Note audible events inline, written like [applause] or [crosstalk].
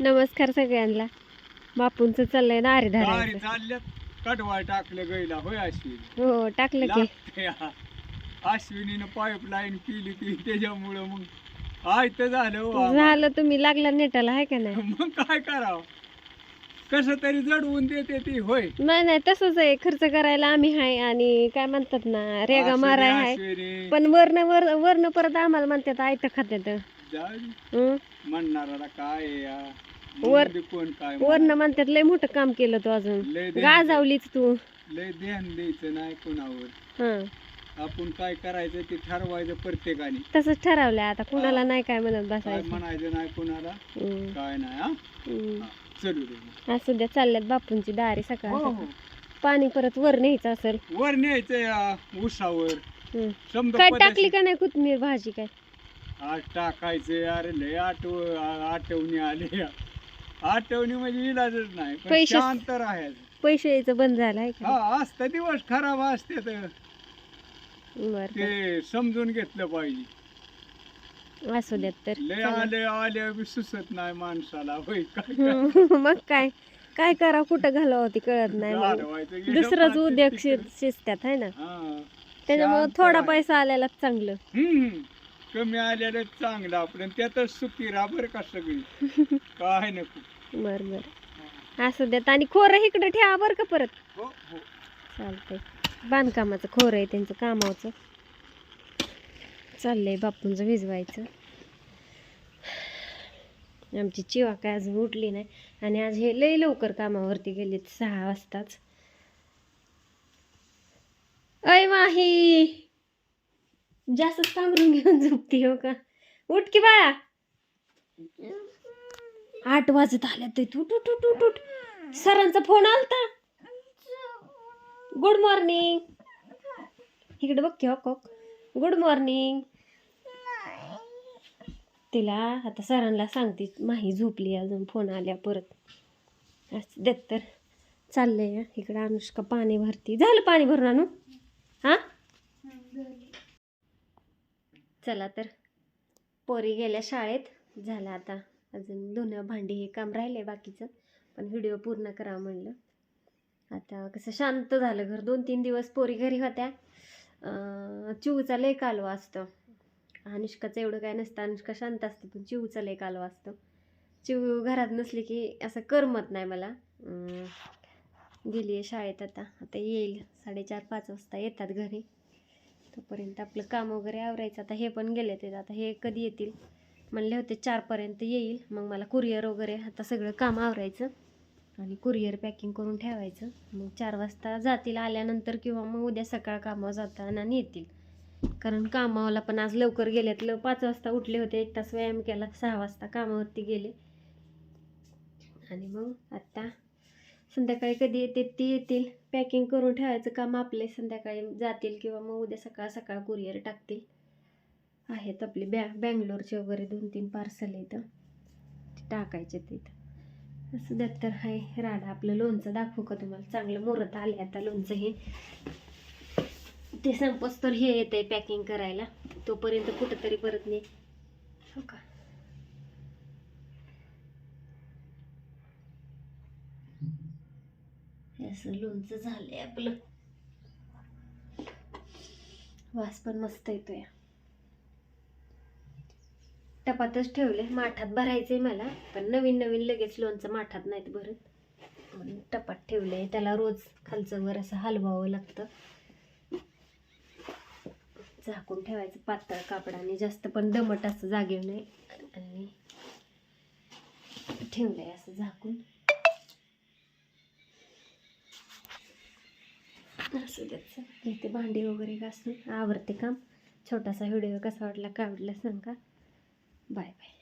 नमस्कार सगळ्यांना. बापूंचं चाललंय नारी गाडी धरायचं. चालल्यात. कडवा टाकलं गैला. होय अश्विनी? हो टाकलं की. लागते हा. अश्विनीनं पाईपलाईन केली की त्याच्यामुळं मग आयत झालं हो. झालं तुम्ही लागला नेटाला आहे का नाही? मग काय करावं? कसं तरी जडवून देते ती होय. नाही नाही तसंच आहे. खर्च करायला आम्ही हाय आणि काय म्हणतात ना रेगा माराय हाय. अश्विनी. पण वरनं वर वरनं परत आम्हाला म्हणतात आयत खात्यात. जाऊ दे. हं? म्हणणारा काय आहे या? वर- म्हणू दे कोण काय वरनं म्हणतात लय मोठं काम केलं तू अजून. लय ध्यान गाजावलीच तू. लय ध्यान द्यायचं नाही कोणावर. हं. आपण काय करायचं ते ठरवायचं प्रत्येकाने. तसंच ठरवलंय आता. कुणाला नाही काय म्हणत काय बसायचं म्हणायचं नाही कोणाला. काय नाही हा? चलू दे असू द्या चालल्यात बापूंची दारी सकाळ हो, सकाळ. हो. पाणी परत वर न्यायचं असेल. वर न्यायचं या उसावर. हं. समजा काय टाकली का नाही कोथमीर भाजी काय? आज टाकायचे अरे लय आठव आठवणी आले. आठवणी म्हणजे इलाजच नाही पण पैसे- शांत राहायचं. पैसे यायचं बंद झालं आहे का? हा असतं दिवस खराब असते तर. बर ते समजून घेतलं पाहिजे. असू द्यात तर. लय चला. आले आले बी सुचत नाही माणसाला होय काय हम्म, [laughs] मग काय? काय करा कुठं घालावं ती कळत नाही मग घालवायचं गेलं दुसरंच उद्योग. शि- शिजतात है ना? हा. त्याच्यामुळे शांत थोडा राहायचं. पैसा आलेलाच चांगलं. हम्म. कमी आलेलं चांगलं आपण. त्यातच सुखी राहा बरं का सगळी. [laughs] काय नको. बर बर. असू द्यात आणि खोरं इकडे ठेवा बरं का परत. हो हो. चालतंय. बांधकामाचं खोरं आहे त्यांचं कामाचं. चाललंय बापूंचं भिजवायचं. आमची चिवा काय अजून उठली नाही. आणि आज हे लय लवकर कामावरती गेलेत सहा वाजताच. अय माही! जास्तच कांगरून घेऊन झोपती हो का? उठ की बाळा. आठ वाजत आल्या ते. तू टू टू उठ टू सरांचा फोन आलता. गुड मॉर्निंग इकडे बघ की हो गुड मॉर्निंग तिला आता सरांना सांगते माही झोपली अजून फोन आल्या परत. असं देत तर चाललंय इकडं अनुष्का पाणी भरती. झालं पाणी भरून आणू? हां? चला तर. पोरी गेल्या शाळेत. झालं आता. अजून धुणं भांडी हे काम राहिलंय बाकीचं. पण व्हिडिओ पूर्ण करावं म्हणलं. आता कसं शांत झालं घर. दोन तीन दिवस पोरी घरी होत्या. चिवचा चिऊचा लय कालवा असतो. अनुष्काचं एवढं काय नसतं. अनुष्का शांत असते पण चिऊचा लय कालवा असतो. चिऊ घरात नसली की असं करमत नाही मला. गेली आहे शाळेत आता. आता येईल. साडेचार पाच वाजता येतात घरी. तोपर्यंत आपलं काम वगैरे आवरायचं. आता हे पण गेले ते आता हे कधी येतील? म्हणले होते चारपर्यंत येईल. मग मला कुरिअर वगैरे आता सगळं काम आवरायचं. आणि कुरिअर पॅकिंग करून ठेवायचं. मग चार वाजता जातील आल्यानंतर किंवा मग उद्या सकाळ कामावर जाताना येतील कारण कामाला पण आज लवकर गेल्यात लव पाच वाजता उठले होते. एक तास व्यायाम केला. सहा वाजता कामावरती गेले. आणि मग आत्ता संध्याकाळी कधी येते ती येतील. पॅकिंग करून ठेवायचं काम आपले संध्याकाळी जातील किंवा मग उद्या सकाळ सकाळ कुरिअर टाकतील. आहेत आपले बॅ बँगलोरचे वगैरे दोन तीन पार्सल इथं ते टाकायचे तिथं असं द्यात तर हाय. राडा आपलं लोणचं दाखवू का तुम्हाला? चांगलं मुहूर्त आले आता लोणचं हे. ते संपस तर हे येत आहे पॅकिंग करायला. तोपर्यंत कुठंतरी परत नाही हो का? असं लोणचं झालंय आपलं. वास पण मस्त येतोय. टपातच ठेवले माठात भरायचंय मला पण नवीन नवीन लगेच लोणचं माठात नाहीत भरत. म्हणून टपात ठेवलंय. त्याला रोज खालचं वर असं हलवावं लागतं. झाकून ठेवायचं पातळ कापडाने जास्त पण दमट असं जागेव नाही. आणि ठेवलंय असं झाकून. असू द्यायचं घेते भांडी वगैरे घासून आवडते काम. छोटासा व्हिडिओ कसा वाटला का आवडला सांगा. Bye bye.